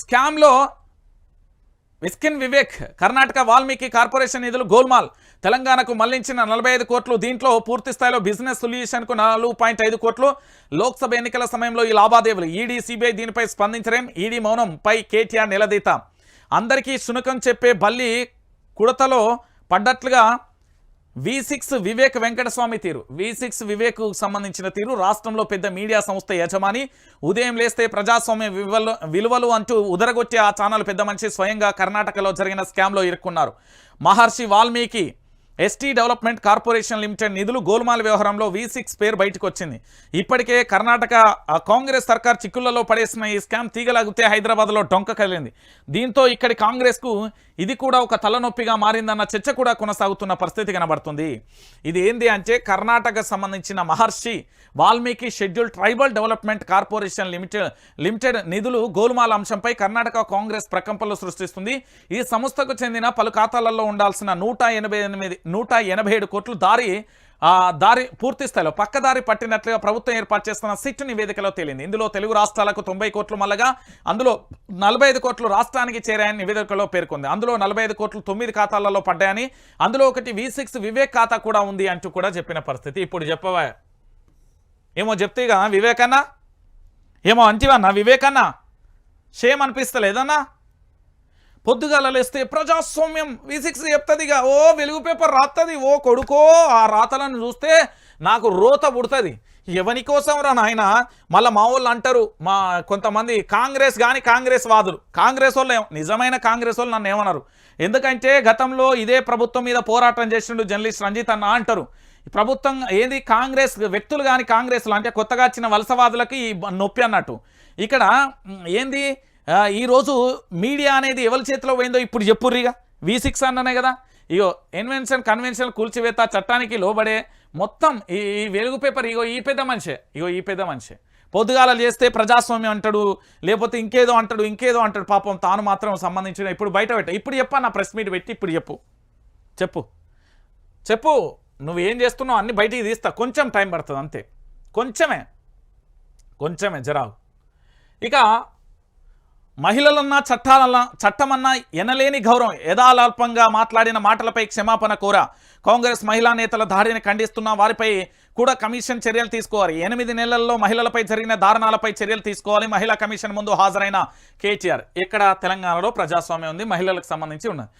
స్కామ్లో విస్కిన్ వివేక్ కర్ణాటక వాల్మీకి కార్పొరేషన్ నిధులు గోల్మాల్ తెలంగాణకు మళ్ళించిన నలభై ఐదు కోట్లు దీంట్లో పూర్తి స్థాయిలో బిజినెస్ సొల్యూషన్కు నాలుగు పాయింట్ ఐదు కోట్లు. లోక్సభ ఎన్నికల సమయంలో ఈ లావాదేవీలు ఈడీ సిబిఐ దీనిపై స్పందించలేం. ఈడీ మౌనంపై కేటీఆర్ నిలదీత. అందరికీ శునకం చెప్పే బల్లి కుడతలో పడ్డట్లుగా వి సిక్స్ వివేక్ వెంకటస్వామి తీరు. వి సిక్స్ వివేక్ సంబంధించిన తీరు. రాష్ట్రంలో పెద్ద మీడియా సంస్థ యజమాని. ఉదయం లేస్తే ప్రజాస్వామ్య విలువలు విలువలు అంటూ ఉదరగొట్టే ఆ ఛానల్ పెద్ద మనిషి స్వయంగా కర్ణాటకలో జరిగిన స్కామ్లో ఇరుక్కున్నారు. Maharshi Valmiki ST development corporation limited నిధులు గోల్మాల్ వ్యవహారంలో వి సిక్స్ పేరు బయటకు వచ్చింది ఇప్పటికే కర్ణాటక కాంగ్రెస్ సర్కార్ చిక్కులలో పడేసిన ఈ స్కామ్ తీగలాగితే హైదరాబాద్లో డొంక కలిగింది దీంతో ఇక్కడి కాంగ్రెస్కు ఇది కూడా ఒక తలనొప్పిగా మారిందన్న చర్చ కూడా కొనసాగుతున్న పరిస్థితి కనబడుతుంది. ఇది ఏంది అంటే కర్ణాటక సంబంధించిన Maharshi Valmiki schedule tribal development corporation limited limited నిధులు గోల్మాల్ అంశంపై కర్ణాటక కాంగ్రెస్ ప్రకంపనలు సృష్టిస్తుంది. ఈ సంస్థకు చెందిన పలు ఖాతాలలో ఉండాల్సిన నూట ఎనభై ఎనిమిది నూట ఎనభై ఏడు కోట్లు దారి దారి పూర్తి స్థాయిలో పక్కదారి పట్టినట్లుగా ప్రభుత్వం ఏర్పాటు చేస్తున్న సిట్ నివేదికలో తేలింది. ఇందులో తెలుగు రాష్ట్రాలకు తొంభై కోట్లు మల్లగా అందులో నలభై ఐదు కోట్లు రాష్ట్రానికి చేరాయని నివేదికలో పేర్కొంది. అందులో నలభై ఐదు కోట్లు తొమ్మిది ఖాతాలలో పడ్డాయని అందులో ఒకటి వి సిక్స్ వివేక్ ఖాతా కూడా ఉంది అంటూ కూడా చెప్పిన పరిస్థితి. ఇప్పుడు చెప్పవా? ఏమో చెప్తేగా వివేకన్నా? ఏమో అంటివన్నా వివేకన్నా? షేమ్ అనిపిస్తలేదన్నా? పొద్దుగాల లేస్తే ప్రజాస్వామ్యం వి సిక్స్ చెప్తుందిగా. ఓ వెలుగు పేపర్ రాస్తుంది ఓ కొడుకో ఆ రాతలను చూస్తే నాకు రోత పుడుతుంది. ఎవని కోసం రా నాయన? మళ్ళీ మా వాళ్ళు అంటారు మా కొంతమంది కాంగ్రెస్ కానీ కాంగ్రెస్ వాదులు. కాంగ్రెస్ వాళ్ళు నిజమైన కాంగ్రెస్ వాళ్ళు నన్ను ఏమన్నారు ఎందుకంటే గతంలో ఇదే ప్రభుత్వం మీద పోరాటం చేసిండు జర్నలిస్ట్ రంజిత్ అన్న అంటారు. ప్రభుత్వం ఏది? కాంగ్రెస్ వ్యక్తులు కానీ కాంగ్రెస్లు అంటే కొత్తగా వచ్చిన వలసవాదులకి ఈ నొప్పి అన్నట్టు. ఇక్కడ ఏంది? ఈరోజు మీడియా అనేది ఎవరి చేతిలో పోయిందో ఇప్పుడు చెప్పుర్రిగా? వి సిక్స్ అన్ననే కదా? ఇగో ఇన్వెన్షన్ కన్వెన్షన్ కూల్చివేత చట్టానికి లోబడే మొత్తం ఈ ఈ వెలుగు పేపర్ ఇగో ఈ పెద్ద మనిషే. ఇగో ఈ పెద్ద మనిషే. పొద్దుగాల చేస్తే ప్రజాస్వామ్యం అంటాడు లేకపోతే ఇంకేదో అంటాడు ఇంకేదో అంటాడు. పాపం తాను మాత్రం సంబంధించిన ఇప్పుడు బయట పెట్ట. ఇప్పుడు చెప్పా నా ప్రెస్ మీట్ పెట్టి ఇప్పుడు చెప్పు. చెప్పు. చెప్పు. నువ్వు ఏం చేస్తున్నావు అన్ని బయటికి తీస్తా. కొంచెం టైం పడుతుంది అంతే. కొంచెమే. కొంచెమే జరావు ఇక మహిళలన్నా చట్టాలన్నా చట్టమన్నా ఎనలేని గౌరవం యథాలాల్పంగా మాట్లాడిన మాటలపై క్షమాపణ కోర. కాంగ్రెస్ మహిళా నేతల దాడిని ఖండిస్తున్న వారిపై కూడా కమిషన్ చర్యలు తీసుకోవాలి. ఎనిమిది నెలల్లో మహిళలపై జరిగిన దారుణాలపై చర్యలు తీసుకోవాలి. మహిళా కమిషన్ ముందు హాజరైన కేటీఆర్. ఇక్కడ తెలంగాణలో ప్రజాస్వామ్యం ఉంది మహిళలకు సంబంధించి ఉన్నది.